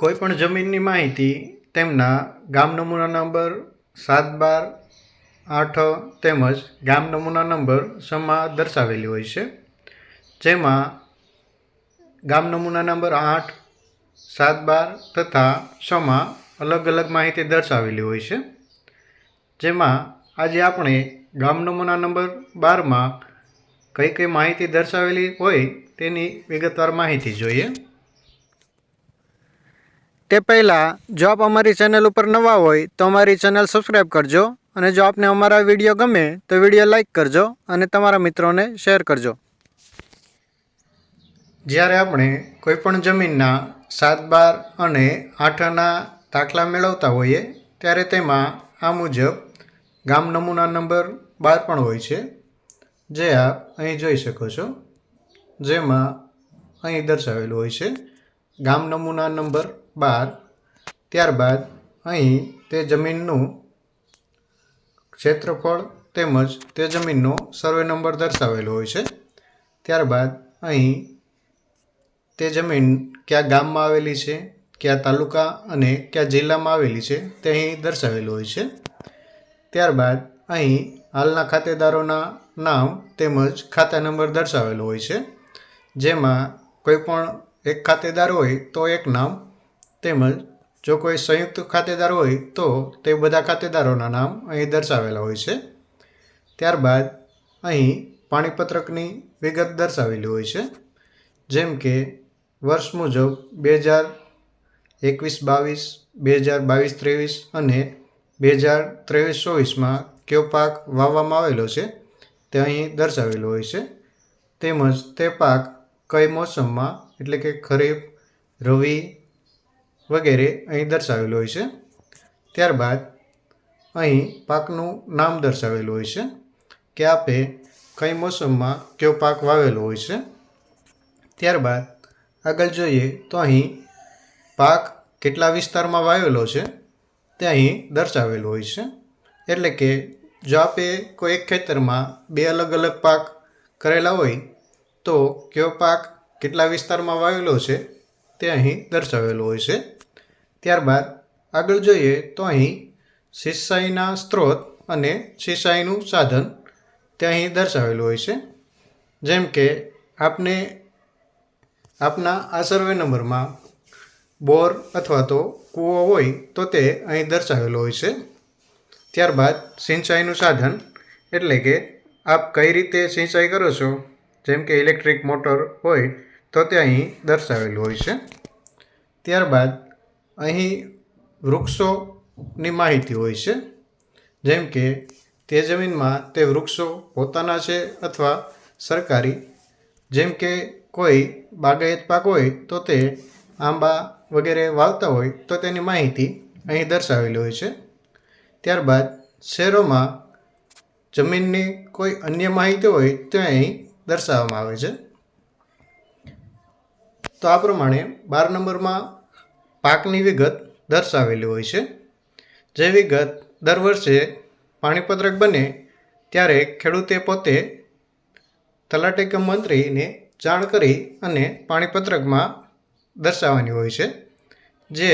કોઈપણ જમીનની માહિતી તેમના ગામ નમૂના નંબર સાત બાર આઠ તેમજ ગામ નમૂના નંબર સમા દર્શાવેલી હોય છે. જેમાં ગામ નમૂના નંબર આઠ, સાત બાર તથા છમાં અલગ અલગ માહિતી દર્શાવેલી હોય છે. જેમાં આજે આપણે ગામ નમૂના નંબર બારમાં કઈ કઈ માહિતી દર્શાવેલી હોય તેની વિગતવાર માહિતી જોઈએ. તે પહેલાં જો આપ અમારી ચેનલ ઉપર નવા હોય તો અમારી ચેનલ સબસ્ક્રાઈબ કરજો અને જો આપને અમારા વીડિયો ગમે તો વીડિયો લાઈક કરજો અને તમારા મિત્રોને શેર કરજો. જ્યારે આપણે કોઈપણ જમીનના સાત બાર અને આઠના દાખલા મેળવતા હોઈએ ત્યારે તેમાં આ મુજબ ગામ નમૂના નંબર બાર પણ હોય છે, જે આપ અહીં જોઈ શકો છો, જેમાં અહીં દર્શાવેલું હોય છે ગામ નમૂના નંબર બાર ત્યારબાદ અહીં તે જમીનનું ક્ષેત્રફળ તેમજ તે જમીનનો સર્વે નંબર દર્શાવેલો હોય છે. ત્યારબાદ અહીં તે જમીન કયા ગામમાં આવેલી છે, કયા તાલુકા અને કયા જિલ્લામાં આવેલી છે તે અહીં દર્શાવેલું હોય છે. ત્યારબાદ અહીં હાલના ખાતેદારોના નામ તેમજ ખાતા નંબર દર્શાવેલો હોય છે, જેમાં કોઈ પણ એક ખાતેદાર હોય તો એક નામ તેમજ જો કોઈ સંયુક્ત ખાતેદાર હોય, તો તે બધા ખાતેદારોના નામ અહીં દર્શાવેલા હોય છે. ત્યારબાદ અહીં પાણીપત્રકની વિગત દર્શાવેલી હોય છે, જેમ કે વર્ષ મુજબ બે હજાર એકવીસ બાવીસ, બે હજાર બાવીસ ત્રેવીસ અને બે હજાર ત્રેવીસ ચોવીસમાં કયો પાક વાવવામાં આવેલો છે, તે અહીં દર્શાવેલો હોય છે. તેમજ તે પાક કઈ મોસમમાં, એટલે કે ખરીફ, રવિ વગેરે અહીં દર્શાવેલું હોય છે. ત્યારબાદ અહીં પાકનું નામ દર્શાવેલું હોય છે કે આપે કઈ મોસમમાં કયો પાક વાવેલો હોય છે. ત્યારબાદ આગળ જોઈએ તો અહીં પાક કેટલા વિસ્તારમાં વાવેલો છે તે અહીં દર્શાવેલું હોય છે. એટલે કે જો આપે કોઈ એક ખેતરમાં બે અલગ અલગ પાક કરેલા હોય તો કયો પાક કેટલા વિસ્તારમાં વાવેલો છે તે અહીં દર્શાવેલો હોય છે. ત્યારબાદ આગળ જોઈએ તો અહીં સિંચાઈના સ્ત્રોત અને સિંચાઈનું સાધન તે અહીં દર્શાવેલું હોય છે. જેમ કે આપને આપના આ સર્વે નંબરમાં બોર અથવા તો કૂવો હોય તો તે અહીં દર્શાવેલો હોય છે. ત્યારબાદ સિંચાઈનું સાધન એટલે કે આપ કઈ રીતે સિંચાઈ કરો છો, જેમ કે ઇલેક્ટ્રિક મોટર હોય તો તે અહીં દર્શાવેલું હોય છે. ત્યારબાદ અહીં વૃક્ષોની માહિતી હોય છે. જેમ કે તે જમીનમાં તે વૃક્ષો પોતાના છે અથવા સરકારી. જેમ કે કોઈ બાગાયત પાક હોય તો તે આંબા વગેરે વાવતા હોય તો તેની માહિતી અહીં દર્શાવેલી હોય છે. ત્યારબાદ શહેરોમાં જમીનની કોઈ અન્ય માહિતી હોય તો અહીં દર્શાવવામાં આવે છે. તો આ પ્રમાણે બાર નંબરમાં પાકની વિગત દર્શાવેલી હોય છે. જે વિગત દર વર્ષે પાણીપત્રક બને ત્યારે ખેડૂતે પોતે તલાટી મંત્રીને જાણ કરી અને પાણીપત્રકમાં દર્શાવવાની હોય છે, જે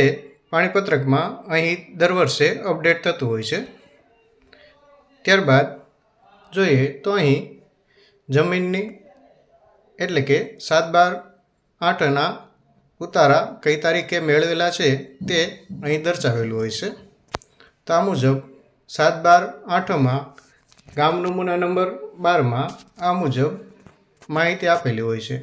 પાણીપત્રકમાં અહીં દર વર્ષે અપડેટ થતું હોય છે. ત્યારબાદ જોઈએ તો અહીં જમીનની એટલે કે સાત બાર આઠના ઉતારા કઈ તારીખે મેળવેલા છે તે અહીં દર્શાવેલું હોય છે. તો આ મુજબ સાત બાર આઠમાં ગામ નમૂના નંબર બારમાં આ મુજબ માહિતી આપેલી હોય છે.